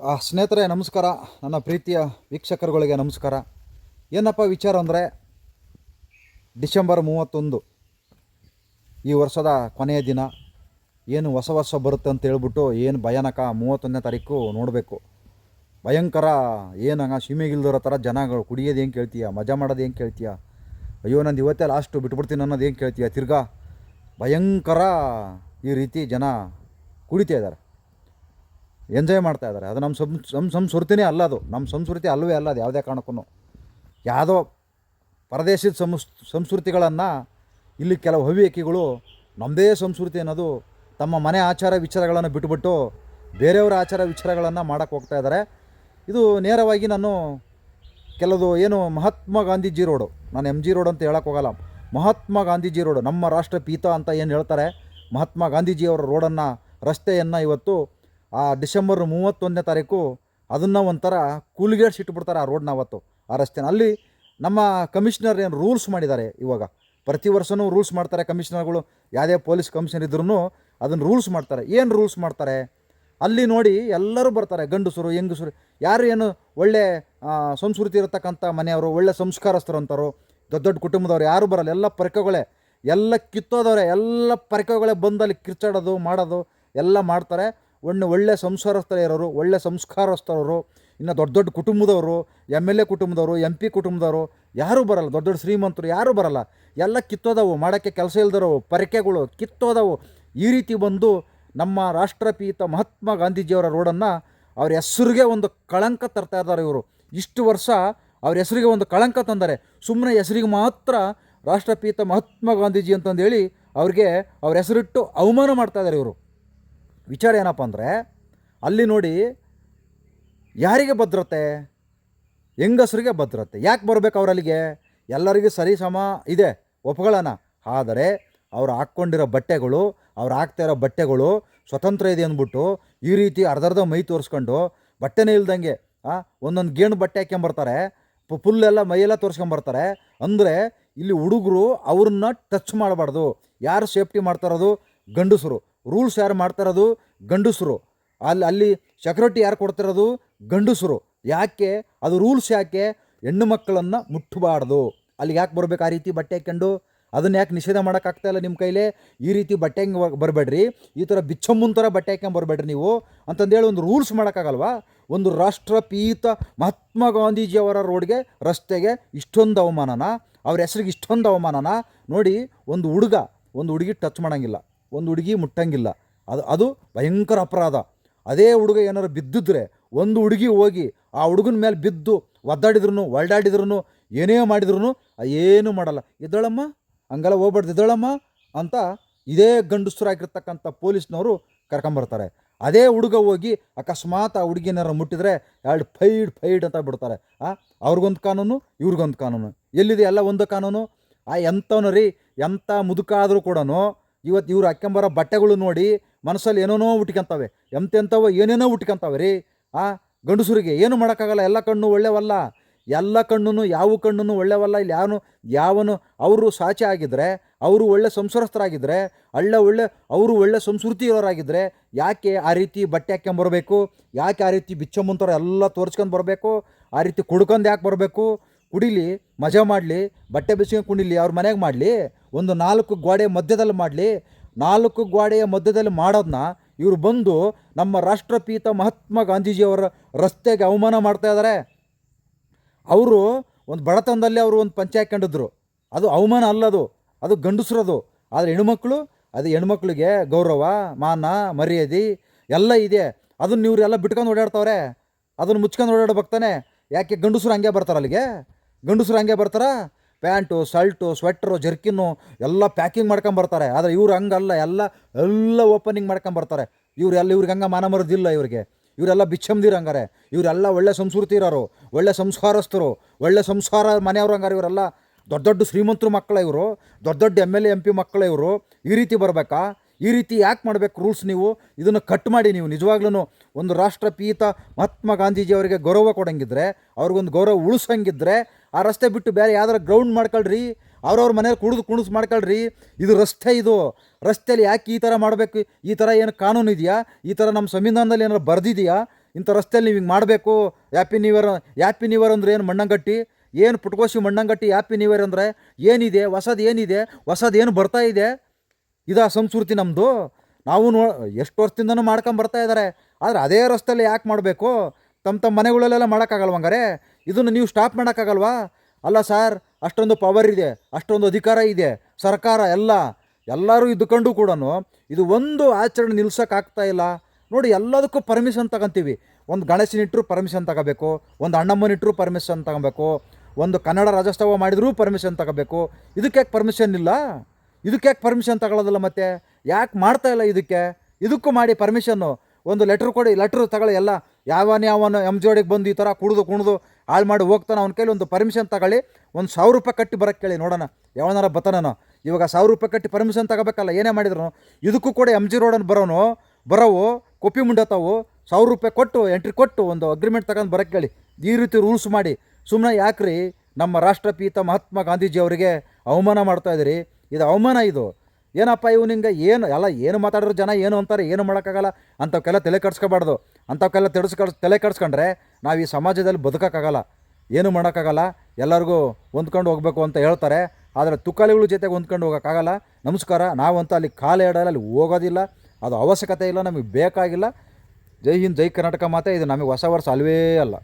ಸ್ನೇಹಿತರೆ, ನಮಸ್ಕಾರ. ನನ್ನ ಪ್ರೀತಿಯ ವೀಕ್ಷಕರುಗಳಿಗೆ ನಮಸ್ಕಾರ. ಏನಪ್ಪ ವಿಚಾರ ಅಂದರೆ, ಡಿಸೆಂಬರ್ ಮೂವತ್ತೊಂದು, ಈ ವರ್ಷದ ಕೊನೆಯ ದಿನ. ಏನು ಹೊಸ ವರ್ಷ ಬರುತ್ತೆ ಅಂತ ಹೇಳ್ಬಿಟ್ಟು ಏನು ಭಯಾನಕ ಮೂವತ್ತೊಂದನೇ ತಾರೀಕು ನೋಡಬೇಕು. ಭಯಂಕರ ಏನಂಗ ಸೀಮೆಗಿಲ್ದಿರೋ ಥರ ಜನಗಳು ಕುಡಿಯೋದು ಏನು ಕೇಳ್ತೀಯ? ಮಜಾ ಮಾಡೋದು ಏನು ಕೇಳ್ತೀಯ? ಅಯ್ಯೋ, ನಂದು ಇವತ್ತೇ ಲಾಸ್ಟು ಬಿಟ್ಬಿಡ್ತೀನಿ ಅನ್ನೋದು ಏನು ಕೇಳ್ತೀಯ? ತಿರ್ಗಾ ಭಯಂಕರ ಈ ರೀತಿ ಜನ ಕುಡಿತಾ ಇದ್ದಾರೆ. ಎಂಜಾಯ್ ಮಾಡ್ತಾ ಇದ್ದಾರೆ. ಅದು ನಮ್ಮ ಸಂ ಸಂಸ್ಕೃತಿನೇ ಅಲ್ಲ ಅದು. ನಮ್ಮ ಸಂಸ್ಕೃತಿ ಅಲ್ಲವೇ ಅಲ್ಲ ಅದು ಯಾವುದೇ ಕಾರಣಕ್ಕೂ ಯಾವುದೋ ಪರದೇಶದ ಸಂಸ್ ಸಂಸ್ಕೃತಿಗಳನ್ನು ಇಲ್ಲಿ ಕೆಲವು ಹವ್ಯಕಿಗಳು ನಮ್ಮದೇ ಸಂಸ್ಕೃತಿ ಅನ್ನೋದು ತಮ್ಮ ಮನೆ ಆಚಾರ ವಿಚಾರಗಳನ್ನು ಬಿಟ್ಬಿಟ್ಟು ಬೇರೆಯವರ ಆಚಾರ ವಿಚಾರಗಳನ್ನು ಮಾಡೋಕ್ಕೆ ಹೋಗ್ತಾ ಇದ್ದಾರೆ. ಇದು ನೇರವಾಗಿ ನಾನು ಕೆಲವು ಏನು ಮಹಾತ್ಮ ಗಾಂಧೀಜಿ ರೋಡು. ನಾನು ಎಂ ಜಿ ರೋಡ್ ಅಂತ ಹೇಳಕ್ಕೆ ಹೋಗಲ್ಲ. ಮಹಾತ್ಮ ಗಾಂಧೀಜಿ ರೋಡು. ನಮ್ಮ ರಾಷ್ಟ್ರ ಪೀತ ಅಂತ ಏನು ಹೇಳ್ತಾರೆ, ಮಹಾತ್ಮ ಗಾಂಧೀಜಿಯವರ ರೋಡನ್ನು, ರಸ್ತೆಯನ್ನು ಇವತ್ತು ಆ ಡಿಸೆಂಬರ್ ಮೂವತ್ತೊಂದನೇ ತಾರೀಕು ಅದನ್ನು ಒಂಥರ ಕೂಲ್ಗೇಡ್ಸ್ ಇಟ್ಬಿಡ್ತಾರೆ ಆ ರೋಡ್ನ ಅವತ್ತು ಆ ರಸ್ತೆನ. ಅಲ್ಲಿ ನಮ್ಮ ಕಮಿಷನರ್ ಏನು ರೂಲ್ಸ್ ಮಾಡಿದ್ದಾರೆ ಇವಾಗ? ಪ್ರತಿ ವರ್ಷವೂ ರೂಲ್ಸ್ ಮಾಡ್ತಾರೆ ಕಮಿಷನರ್ಗಳು. ಯಾವುದೇ ಪೊಲೀಸ್ ಕಮಿಷನರ್ ಇದ್ರೂ ಅದನ್ನು ರೂಲ್ಸ್ ಮಾಡ್ತಾರೆ. ಏನು ರೂಲ್ಸ್ ಮಾಡ್ತಾರೆ? ಅಲ್ಲಿ ನೋಡಿ ಎಲ್ಲರೂ ಬರ್ತಾರೆ. ಗಂಡಸರು, ಹೆಂಗಸರು, ಯಾರು ಏನು ಒಳ್ಳೆ ಸಂಸ್ಕೃತಿ ಇರತಕ್ಕಂಥ ಮನೆಯವರು, ಒಳ್ಳೆ ಸಂಸ್ಕಾರಸ್ಥರು ಅಂತಾರೋ, ದೊಡ್ಡ ದೊಡ್ಡ ಕುಟುಂಬದವ್ರು ಯಾರು ಬರಲ್ಲ. ಎಲ್ಲ ಪರಕೆಗಳೇ, ಎಲ್ಲ ಕಿತ್ತೋದವ್ರೆ, ಎಲ್ಲ ಪರಿಕಗಳೇ ಬಂದು ಅಲ್ಲಿ ಕಿರ್ಚಾಡೋದು, ಮಾಡೋದು, ಎಲ್ಲ ಮಾಡ್ತಾರೆ. ಒಳ್ಳೆ ಒಳ್ಳೆ ಸಂಸಾರಸ್ಥರ ಇರೋರು ಒಳ್ಳೆ ಸಂಸ್ಕಾರಸ್ಥರವರು ಇನ್ನು ದೊಡ್ಡ ದೊಡ್ಡ ಕುಟುಂಬದವರು, ಎಂ ಎಲ್ ಎ ಕುಟುಂಬದವರು ಎಂ ಪಿ ಕುಟುಂಬದವರು ಯಾರೂ ಬರಲ್ಲ. ದೊಡ್ಡ ದೊಡ್ಡ ಶ್ರೀಮಂತರು ಯಾರೂ ಬರಲ್ಲ. ಎಲ್ಲ ಕಿತ್ತೋದವು, ಮಾಡೋಕ್ಕೆ ಕೆಲಸ ಇಲ್ದಿರೋವು ಪರಕೆಗಳು ಕಿತ್ತೋದವು. ಈ ರೀತಿ ಬಂದು ನಮ್ಮ ರಾಷ್ಟ್ರಪೀತ ಮಹಾತ್ಮ ಗಾಂಧೀಜಿಯವರ ರೋಡನ್ನು ಅವ್ರ ಹೆಸರಿಗೆ ಒಂದು ಕಳಂಕ ತರ್ತಾ ಇದ್ದಾರೆ ಇವರು. ಇಷ್ಟು ವರ್ಷ ಅವ್ರ ಹೆಸರಿಗೆ ಒಂದು ಕಳಂಕ ತಂದರೆ. ಸುಮ್ಮನೆ ಹೆಸರಿಗೆ ಮಾತ್ರ ರಾಷ್ಟ್ರಪೀತ ಮಹಾತ್ಮ ಗಾಂಧೀಜಿ ಅಂತಂದೇಳಿ ಅವ್ರಿಗೆ ಅವ್ರ ಹೆಸರಿಟ್ಟು ಅವಮಾನ ಮಾಡ್ತಾ ಇದ್ದಾರೆ ಇವರು. ವಿಚಾರ ಏನಪ್ಪ ಅಂದರೆ, ಅಲ್ಲಿ ನೋಡಿ ಯಾರಿಗೆ ಭದ್ರತೆ? ಹೆಂಗಸರಿಗೆ ಭದ್ರತೆ. ಯಾಕೆ ಬರಬೇಕು ಅವರಲ್ಲಿಗೆ? ಎಲ್ಲರಿಗೂ ಸರಿ ಸಮ ಇದೆ ಒಪ್ಕೊಳ್ಳೋಣ. ಆದರೆ ಅವ್ರು ಹಾಕ್ಕೊಂಡಿರೋ ಬಟ್ಟೆಗಳು, ಅವ್ರು ಹಾಕ್ತಾ ಇರೋ ಬಟ್ಟೆಗಳು ಸ್ವತಂತ್ರ ಇದೆ ಅಂದ್ಬಿಟ್ಟು ಈ ರೀತಿ ಅರ್ಧರ್ಧ ಮೈ ತೋರಿಸ್ಕೊಂಡು ಬಟ್ಟೆನೇ ಇಲ್ದಂಗೆ ಒಂದೊಂದು ಗೇಣು ಬಟ್ಟೆ ಹಾಕ್ಕೊಂಬರ್ತಾರೆ ಫುಲ್ ಎಲ್ಲ ಮೈಯೆಲ್ಲ ತೋರಿಸ್ಕೊಂಬರ್ತಾರೆ. ಅಂದರೆ ಇಲ್ಲಿ ಹುಡುಗರು ಅವ್ರನ್ನ ಟಚ್ ಮಾಡಬಾರ್ದು. ಯಾರು ಸೇಫ್ಟಿ ಮಾಡ್ತಾರೋದು ಗಂಡಸರು. ರೂಲ್ಸ್ ಯಾರು ಮಾಡ್ತಾರದು? ಗಂಡಸರು. ಅಲ್ಲಿ ಅಲ್ಲಿ ಸೆಕ್ಯೂರಿಟಿ ಯಾರು ಕೊಡ್ತಿರೋದು? ಗಂಡಸರು. ಯಾಕೆ? ಅದು ರೂಲ್ಸ್ ಯಾಕೆ? ಹೆಣ್ಣು ಮಕ್ಕಳನ್ನು ಮುಟ್ಟಬಾರ್ದು. ಅಲ್ಲಿಗೆ ಯಾಕೆ ಬರಬೇಕು ಆ ರೀತಿ ಬಟ್ಟೆ ಹಾಕ್ಕೊಂಡು ಅದನ್ನ ಯಾಕೆ ನಿಷೇಧ ಮಾಡೋಕ್ಕಾಗ್ತಾಯಿಲ್ಲ ನಿಮ್ಮ ಕೈಲೇ? ಈ ರೀತಿ ಬಟ್ಟೆ ಹಂಗೆ ಬರಬೇಡ್ರಿ. ಈ ಥರ ಬಿಚ್ಚಮ್ಮನ ಥರ ಬಟ್ಟೆ ಹಾಕೊಂಡು ಬರಬೇಡ್ರಿ ನೀವು. ಅಂತಂದೇಳಿ ಒಂದು ರೂಲ್ಸ್ ಮಾಡೋಕ್ಕಾಗಲ್ವಾ? ಒಂದು ರಾಷ್ಟ್ರಪೀತ ಮಹಾತ್ಮ ಗಾಂಧೀಜಿಯವರ ರೋಡ್ಗೆ ರಸ್ತೆಗೆ ಇಷ್ಟೊಂದು ಅವಮಾನನ? ಅವ್ರ ಹೆಸ್ರಿಗೆ ಇಷ್ಟೊಂದು ಅವಮಾನನ? ನೋಡಿ, ಒಂದು ಹುಡುಗ, ಒಂದು ಹುಡುಗಿ ಟಚ್ ಮಾಡೋಂಗಿಲ್ಲ. ಒಂದು ಹುಡುಗಿ ಮುಟ್ಟಂಗಿಲ್ಲ. ಅದು ಅದು ಭಯಂಕರ ಅಪರಾಧ. ಅದೇ ಹುಡುಗ ಏನಾರು ಬಿದ್ದಿದ್ರೆ ಒಂದು ಹುಡುಗಿ ಹೋಗಿ ಆ ಹುಡುಗನ ಮೇಲೆ ಬಿದ್ದು ಒದ್ದಾಡಿದ್ರು ಒಳ್ಳಾಡಿದ್ರು ಏನೇ ಮಾಡಿದ್ರು ಏನೂ ಮಾಡಲ್ಲ. ಇದ್ದಾಳಮ್ಮ, ಹಂಗೆಲ್ಲ ಹೋಗ್ಬಾರ್ದು, ಇದ್ದಾಳಮ್ಮ ಅಂತ ಇದೇ ಗಂಡಸರಾಗಿರ್ತಕ್ಕಂಥ ಪೊಲೀಸ್ನವರು ಕರ್ಕೊಂಬರ್ತಾರೆ. ಅದೇ ಹುಡುಗ ಹೋಗಿ ಅಕಸ್ಮಾತ್ ಆ ಹುಡುಗಿನಾರ ಮುಟ್ಟಿದ್ರೆ ಎರಡು ಫೈಡ್ ಫೈಡ್ ಅಂತ ಬಿಡ್ತಾರೆ. ಆ, ಅವ್ರಿಗೊಂದು ಕಾನೂನು, ಇವ್ರಿಗೊಂದು ಕಾನೂನು. ಎಲ್ಲಿದೆ ಎಲ್ಲ ಒಂದು ಕಾನೂನು? ಆ ಎಂಥವನು ರೀ, ಎಂಥ ಮುದುಕಾದರೂ ಕೂಡ ಇವತ್ತು ಇವ್ರು ಹಾಕ್ಕೊಂಬರೋ ಬಟ್ಟೆಗಳು ನೋಡಿ ಮನಸ್ಸಲ್ಲಿ ಏನೇನೋ ಉಟ್ಕೊಂತವೆ. ಎಂತೆಂಥವ ಏನೇನೋ ಉಟ್ಕೊಂತವೆ ರೀ. ಆ, ಗಂಡಸರಿಗೆ ಏನು ಮಾಡೋಕ್ಕಾಗಲ್ಲ, ಎಲ್ಲ ಕಣ್ಣು ಒಳ್ಳೆವಲ್ಲ. ಎಲ್ಲ ಕಣ್ಣು ಯಾವ ಕಣ್ಣು ಒಳ್ಳೆವಲ್ಲ, ಇಲ್ಲಿ ಯಾವನು ಯಾವನು, ಅವರು ಸಾಚೆ ಆಗಿದ್ದರೆ ಅವರು ಒಳ್ಳೆ ಸಂಸ್ಕೃತರಾಗಿದ್ದರೆ ಒಳ್ಳೆ ಒಳ್ಳೆ, ಅವರು ಒಳ್ಳೆ ಸಂಸ್ಕೃತಿ ಇರೋರಾಗಿದ್ದರೆ ಯಾಕೆ ಆ ರೀತಿ ಬಟ್ಟೆ ಹಾಕ್ಕೊಂಬರ್ಬೇಕು ಯಾಕೆ ಆ ರೀತಿ ಬಿಚ್ಚಮ್ಮಂತರ ಎಲ್ಲ ತೋರಿಸ್ಕೊಂಡು ಬರಬೇಕು? ಆ ರೀತಿ ಕುಡ್ಕೊಂಡು ಯಾಕೆ ಬರಬೇಕು? ಕುಡಿಲಿ, ಮಜಾ ಮಾಡಲಿ, ಬಟ್ಟೆ ಬಿಸಿ ಕುಣಿಲಿ ಅವ್ರ ಮನೆಗೆ ಮಾಡಲಿ, ಒಂದು ನಾಲ್ಕು ಗೋಡೆ ಮಧ್ಯದಲ್ಲಿ ಮಾಡಲಿ, ನಾಲ್ಕು ಗೋಡೆಯ ಮಧ್ಯದಲ್ಲಿ ಮಾಡೋದನ್ನ ಇವರು ಬಂದು ನಮ್ಮ ರಾಷ್ಟ್ರಪೀತ ಮಹಾತ್ಮ ಗಾಂಧೀಜಿಯವರ ರಸ್ತೆಗೆ ಅವಮಾನ ಮಾಡ್ತಾ ಇದ್ದಾರೆ ಅವರು ಒಂದು ಬಡತನದಲ್ಲಿ ಅವರು ಒಂದು ಪಂಚೆ ಹಾಕ್ಕೊಂಡಿದ್ರು. ಅದು ಅವಮಾನ ಅಲ್ಲದು, ಅದು ಗಂಡಸ್ರದು. ಆದರೆ ಹೆಣ್ಮಕ್ಳು, ಅದು ಹೆಣ್ಮಕ್ಳಿಗೆ ಗೌರವ, ಮಾನ, ಮರ್ಯಾದೆ ಎಲ್ಲ ಇದೆ. ಅದನ್ನು ಇವರೆಲ್ಲ ಬಿಟ್ಕೊಂಡು ಓಡಾಡ್ತವ್ರೆ. ಅದನ್ನು ಮುಚ್ಕೊಂಡು ಓಡಾಡ್ಬೇಕಾನೆ ಯಾಕೆ ಗಂಡಸ್ರು ಹಂಗೆ ಬರ್ತಾರೆ ಅಲ್ಲಿಗೆ ಗಂಡಸ್ರು ಹಂಗೆ ಬರ್ತಾರ? ಪ್ಯಾಂಟು, ಶರ್ಟು, ಸ್ವೆಟ್ರು, ಜರ್ಕಿನ್ನು ಎಲ್ಲ ಪ್ಯಾಕಿಂಗ್ ಮಾಡ್ಕೊಂಬರ್ತಾರೆ ಆದರೆ ಇವ್ರು ಹಂಗಲ್ಲ, ಎಲ್ಲ ಎಲ್ಲ ಓಪನಿಂಗ್ ಮಾಡ್ಕೊಂಬರ್ತಾರೆ ಇವ್ರು ಎಲ್ಲ ಇವ್ರಿಗೆ ಹಂಗೆ ಮಾನ ಮರದಿಲ್ಲ ಇವ್ರಿಗೆ. ಇವರೆಲ್ಲ ಬಿಚ್ಚಂದಿರು ಹಂಗಾರೆ ಇವರೆಲ್ಲ ಒಳ್ಳೆ ಸಂಸ್ಕೃತಿ ಇರೋರು ಒಳ್ಳೆ ಸಂಸ್ಕಾರಸ್ಥರು, ಒಳ್ಳೆ ಸಂಸ್ಕಾರ ಮನೆಯವ್ರು ಹಂಗಾರೆ ಇವರೆಲ್ಲ ದೊಡ್ಡ ದೊಡ್ಡ ಶ್ರೀಮಂತರು ಮಕ್ಕಳ ಇವರು, ದೊಡ್ಡ ದೊಡ್ಡ M L A M P ಮಕ್ಕಳ ಇವರು. ಈ ರೀತಿ ಬರಬೇಕಾ? ಈ ರೀತಿ ಯಾಕೆ ಮಾಡಬೇಕು ರೂಲ್ಸ್ ನೀವು? ಇದನ್ನು ಕಟ್ ಮಾಡಿ ನೀವು. ನಿಜವಾಗ್ಲೂ ಒಂದು ರಾಷ್ಟ್ರಪೀತ ಮಹಾತ್ಮ ಗಾಂಧೀಜಿ ಅವರಿಗೆ ಗೌರವ ಕೊಡಂಗಿದ್ರೆ, ಅವ್ರಿಗೊಂದು ಗೌರವ ಉಳಿಸಂಗಿದ್ರೆ, ಆ ರಸ್ತೆ ಬಿಟ್ಟು ಬೇರೆ ಯಾವ್ದಾರ ಗ್ರೌಂಡ್ ಮಾಡ್ಕೊಳ್ರಿ, ಅವ್ರವ್ರ ಮನೇಲಿ ಕುಡಿದು ಕುಣಿಸ್ ಮಾಡ್ಕೊಳ್ರಿ. ಇದು ರಸ್ತೆ ಇದು. ರಸ್ತೆಯಲ್ಲಿ ಯಾಕೆ ಈ ಥರ ಮಾಡಬೇಕು? ಈ ಥರ ಏನು ಕಾನೂನು ಇದೆಯಾ? ಈ ಥರ ನಮ್ಮ ಸಂವಿಧಾನದಲ್ಲಿ ಏನಾರು ಬರೆದಿದೆಯಾ? ಇಂಥ ರಸ್ತೆಯಲ್ಲಿ ನೀವು ಹಿಂಗೆ ಮಾಡಬೇಕು? Happy new year happy new year ಅಂದ್ರೆ ಏನು ಮಣ್ಣಂಗಟ್ಟಿ? ಏನು ಪುಟ್ಕೋಸಿ ಮಣ್ಣಂಗಟ್ಟಿ ಹ್ಯಾಪಿ ನ್ಯೂ ಅಂದರೆ ಏನಿದೆ? ಹೊಸದು ಏನಿದೆ? ಹೊಸದು ಏನು ಬರ್ತಾ ಇದೆ? ಇದಾ ಸಂಸ್ಕೃತಿ ನಮ್ಮದು ನಾವು ನೋ, ಎಷ್ಟು ವರ್ಷದಿಂದನೂ ಮಾಡ್ಕೊಂಡು ಬರ್ತಾ ಇದ್ದಾರೆ ಆದರೆ ಅದೇ ರಸ್ತೆಯಲ್ಲಿ ಯಾಕೆ ಮಾಡಬೇಕು? ತಮ್ಮ ತಮ್ಮ ಮನೆಗಳಲ್ಲೆಲ್ಲ ಮಾಡೋಕ್ಕಾಗಲ್ವ ಹಂಗಾರೆ? ಇದನ್ನು ನೀವು ಸ್ಟಾಪ್ ಮಾಡೋಕ್ಕಾಗಲ್ವಾ? ಅಲ್ಲ ಸರ್ ಅಷ್ಟೊಂದು ಪವರ್ ಇದೆ, ಅಷ್ಟೊಂದು ಅಧಿಕಾರ ಇದೆ, ಸರ್ಕಾರ ಎಲ್ಲ, ಎಲ್ಲರೂ ಇದ್ದುಕೊಂಡು ಕೂಡ ಇದು ಒಂದು ಆಚರಣೆ ನಿಲ್ಸೋಕ್ಕಾಗ್ತಾ ಇಲ್ಲ. ನೋಡಿ, ಎಲ್ಲದಕ್ಕೂ ಪರ್ಮಿಷನ್ ತಗೊಂತೀವಿ. ಒಂದು ಗಣೇಶನಿಟ್ಟರು ಪರ್ಮಿಷನ್ ತಗೋಬೇಕು, ಒಂದು ಅಣ್ಣಮ್ಮನಿಟ್ಟರು ಪರ್ಮಿಷನ್ ತಗೋಬೇಕು, ಒಂದು ಕನ್ನಡ ರಾಜ್ಯೋತ್ಸವ ಮಾಡಿದರೂ ಪರ್ಮಿಷನ್ ತಗೋಬೇಕು. ಇದಕ್ಕೆ ಯಾಕೆ ಪರ್ಮಿಷನ್ ಇಲ್ಲ? ಇದಕ್ಕೆ ಯಾಕೆ ಪರ್ಮಿಷನ್ ತಗೊಳ್ಳೋದಿಲ್ಲ ಮತ್ತೆ? ಯಾಕೆ ಮಾಡ್ತಾ ಇಲ್ಲ ಇದಕ್ಕೆ? ಇದಕ್ಕೂ ಮಾಡಿ ಪರ್ಮಿಷನ್ನು ಒಂದು ಲೆಟ್ರ್ ಕೊಡಿ ಲೆಟ್ರ್ ತಗೊಳ್ಳಿ ಎಲ್ಲ. ಯಾವನೇ ಅವನು ಎಂ ಜೋಡಿಗೆ ಬಂದು ಈ ಥರ ಕುಡಿದು, ಕುಣಿದು ಹಾಳು ಮಾಡಿ ಹೋಗ್ತಾನೆ ಅವ್ನ ಕೈಲಿ ಒಂದು ಪರ್ಮಿಷನ್ ತಗೊಳ್ಳಿ. ಒಂದು ಸಾವಿರ ರೂಪಾಯಿ ಕಟ್ಟಿ ಬರೋಕ್ಕೆ ಕೇಳಿ ನೋಡೋಣ. ಯಾವನಾರ ಬತ್ತಾನೋ ಇವಾಗ ಸಾವಿರ ರೂಪಾಯಿ ಕಟ್ಟಿ ಪರ್ಮಿಷನ್ ತಗೋಬೇಕಲ್ಲ, ಏನೇ ಮಾಡಿದ್ರು ಇದಕ್ಕೂ ಕೂಡ ಎಂ ಜಿ ರೋಡನ್ನು ಬರೋನು, ಬರೋವು, ಕೊಪ್ಪಿ ಮುಂಡತಾವು ಸಾವಿರ ರೂಪಾಯಿ ಕೊಟ್ಟು ಎಂಟ್ರಿ ಕೊಟ್ಟು ಒಂದು ಅಗ್ರಿಮೆಂಟ್ ತಗೊಂಡು ಬರೋಕ್ಕೆ ಹೇಳಿ ಈ ರೀತಿ ರೂಲ್ಸ್ ಮಾಡಿ. ಸುಮ್ಮನೆ ಯಾಕ್ರಿ ನಮ್ಮ ರಾಷ್ಟ್ರಪೀತ ಮಹಾತ್ಮ ಗಾಂಧೀಜಿ ಅವರಿಗೆ ಅವಮಾನ ಮಾಡ್ತಾ ಇದ್ದೀರಿ ಇದು ಅವಮಾನ ಇದು. ಏನಪ್ಪ ಇವು ಹಿಂಗೆ ಏನು, ಎಲ್ಲ ಏನು ಮಾತಾಡಿದ್ರು ಜನ ಏನು ಅಂತಾರೆ, ಏನು ಮಾಡೋಕ್ಕಾಗಲ್ಲ ಅಂಥವಕ್ಕೆಲ್ಲ ತಲೆ ಕಟ್ಸ್ಕೋಬಾರ್ದು ಅಂಥವಕ್ಕೆಲ್ಲ ತೆಡ್ಸ್ಕಡ್ ತಲೆ ಕೆಡ್ಸ್ಕೊಂಡ್ರೆ ನಾವು ಈ ಸಮಾಜದಲ್ಲಿ ಬದುಕೋಕ್ಕಾಗಲ್ಲ. ಏನು ಮಾಡೋಕ್ಕಾಗಲ್ಲ. ಎಲ್ಲರಿಗೂ ಹೊಂದ್ಕೊಂಡು ಹೋಗ್ಬೇಕು ಅಂತ ಹೇಳ್ತಾರೆ. ಆದರೆ ತುಕಾಲಿಗಳ ಜೊತೆಗೆ ಹೊಂದ್ಕೊಂಡು ಹೋಗೋಕ್ಕಾಗಲ್ಲ. ನಮಸ್ಕಾರ, ನಾವಂತೂ ಅಲ್ಲಿ ಕಾಲು ಎಡಲ್ಲ ಅಲ್ಲಿ ಹೋಗೋದಿಲ್ಲ. ಅದು ಅವಶ್ಯಕತೆ ಇಲ್ಲ, ನಮಗೆ ಬೇಕಾಗಿಲ್ಲ. ಜೈ ಹಿಂದ್, ಜೈ ಕರ್ನಾಟಕ ಮಾತೆ, ಇದು ನಮಗೆ ಹೊಸ ವರ್ಷ ಅಲ್ವೇ ಅಲ್ಲ.